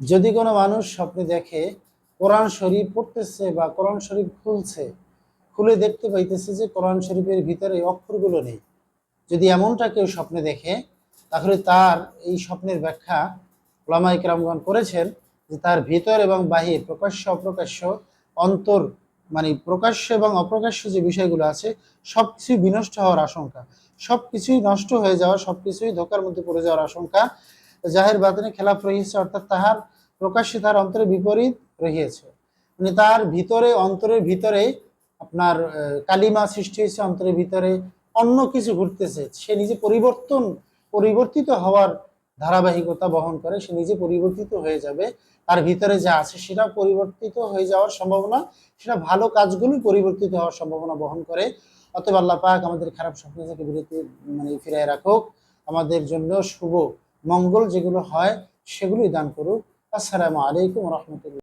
যদি কোনো মানুষ স্বপ্নে দেখে কোরআন শরীফ পড়তেছে বা কোরআন শরীফ খুলছে, খুলে দেখতে পাইতেছে যে কোরআন শরীফের ভিতরে অক্ষরগুলো নেই, যদি এমনটা কেউ স্বপ্নে দেখে, তাহলে তার এই স্বপ্নের ব্যাখ্যা ওলামা ইকরামগণ করেছেন যে তার ভিতর এবং বাহির প্রকাশ্য অপ্রকাশ্য অন্তর মানে প্রকাশ্য এবং অপ্রকাশ্য যে বিষয়গুলো আছে সব কিছুই বিনষ্ট হওয়ার আশঙ্কা। সব কিছুই নষ্ট হয়ে যাওয়া সব কিছুই ধোকার মধ্যে পড়ে যাওয়ার আশঙ্কা জাহের বাতিনে খেলাফ রহিয়েছে, অর্থাৎ তাহার প্রকাশ্যে তার অন্তরে বিপরীত রহিয়েছে। মানে তার ভিতরে, অন্তরের ভিতরে আপনার কালিমা সৃষ্টি হয়েছে, অন্তরের ভিতরে অন্য কিছু ঘটতেছে। সে নিজে পরিবর্তন, পরিবর্তিত হওয়ার ধারাবাহিকতা বহন করে, সে নিজে পরিবর্তিত হয়ে যাবে। তার ভিতরে যা আছে সেটা পরিবর্তিত হয়ে যাওয়ার সম্ভাবনা, সেটা ভালো কাজগুলোই পরিবর্তিত হওয়ার সম্ভাবনা বহন করে। অতএব আল্লাহ পাক আমাদের খারাপ স্বপ্ন থেকে বিরতি মানে ফিরায় রাখুক। আমাদের জন্য শুভ মঙ্গল যেগুলো হয় সেগুলোই দান করুক। আসসালামু আলাইকুম রহমতুল্লাহ।